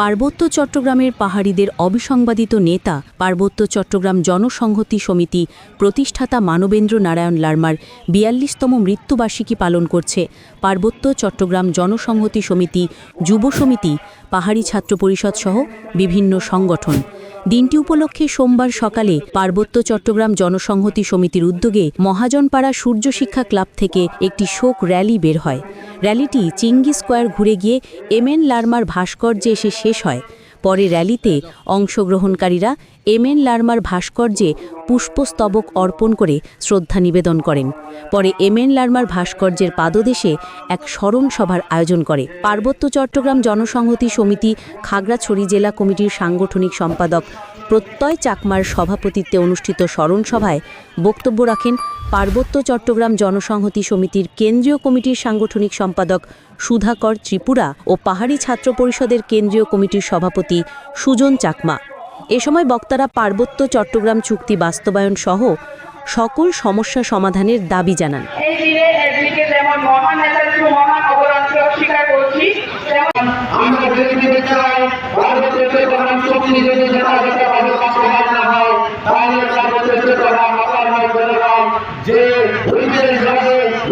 পার্বত্য চট্টগ্রামের পাহাড়িদের অবিসংবাদিত নেতা, পার্বত্য চট্টগ্রাম জনসংহতি সমিতি প্রতিষ্ঠাতা মানবেন্দ্র নারায়ণ লার্মার বিয়াল্লিশতম মৃত্যুবার্ষিকী পালন করছে। পার্বত্য চট্টগ্রাম জনসংহতি সমিতি, যুব সমিতি, পাহাড়ি ছাত্র পরিষদ সহ বিভিন্ন সংগঠন। দিনটি উপলক্ষে সোমবার সকালে পার্বত্য চট্টগ্রাম জনসংহতি সমিতির উদ্যোগে মহাজনপাড়া সূর্য শিক্ষা ক্লাব থেকে একটি শোক র্যালি বের হয়। র্যালিটি চিঙ্গি স্কোয়ার ঘুরে গিয়ে এম এন লার্মার ভাস্কর্যে এসে শেষ হয়। পরে র্যালিতে অংশগ্রহণকারীরা এম এন লার্মার ভাস্কর্যে পুষ্পস্তবক অর্পণ করে শ্রদ্ধা নিবেদন করেন। পরে এম এন লার্মার ভাস্কর্যের পাদদেশে এক স্মরণ সভার আয়োজন করে। পার্বত্য চট্টগ্রাম জনসংহতি সমিতি খাগড়াছড়ি জেলা কমিটির সাংগঠনিক সম্পাদক প্রত্যয় চাকমার সভাপতিত্বে অনুষ্ঠিত স্মরণ সভায় বক্তব্য রাখেন পার্বত্য চট্টগ্রাম জনসংহতি সমিতির কেন্দ্রীয় কমিটির সাংগঠনিক সম্পাদক সুধাকর ত্রিপুরা ও পাহাড়ি ছাত্র পরিষদের কেন্দ্রীয় কমিটির সভাপতি সুজন চাকমা। এ সময় বক্তারা পার্বত্য চট্টগ্রাম চুক্তি বাস্তবায়ন সহ সকল সমস্যা সমাধানের দাবি জানান।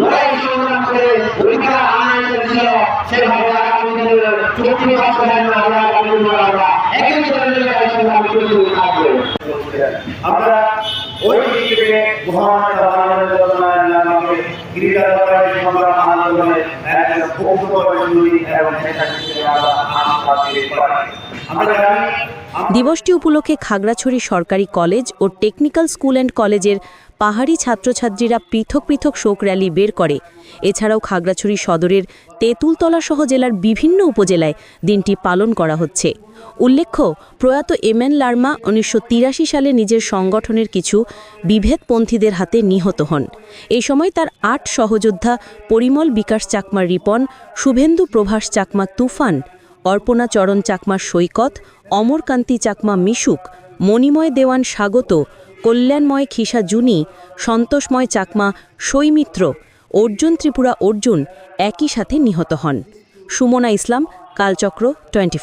হয় সেভাবে আগামী দিনের চুক্তি বাস্তবায়ন দিবসটি উপলক্ষে খাগড়াছড়ি সরকারি কলেজ ও টেকনিক্যাল স্কুল অ্যান্ড কলেজের পাহাড়ি ছাত্রছাত্রীরা পৃথক পৃথক শোক র্যালি বের করে। এছাড়াও খাগড়াছড়ি সদরের তেঁতুলতলা সহ জেলার বিভিন্ন উপজেলায় দিনটি পালন করা হচ্ছে। উল্লেখ্য, প্রয়াত এম এন লার্মা উনিশশো তিরাশি সালে নিজের সংগঠনের কিছু বিভেদপন্থীদের হাতে নিহত হন। এই সময় তার আট সহযোদ্ধা পরিমল বিকাশ চাকমার রিপন, শুভেন্দু প্রভাস চাকমা তুফান, অর্পণা চরণ চাকমা সৈকত, অমরকান্তি চাকমা মিশুক, মণিময় দেওয়ান স্বাগত, কল্যাণময় খিসা জুনি, সন্তোষময় চাকমা সৈমিত্র অর্জুন ত্রিপুরা অর্জুন একই সাথে নিহত হন। সুমনা ইসলাম কালচক্র টোয়েন্টি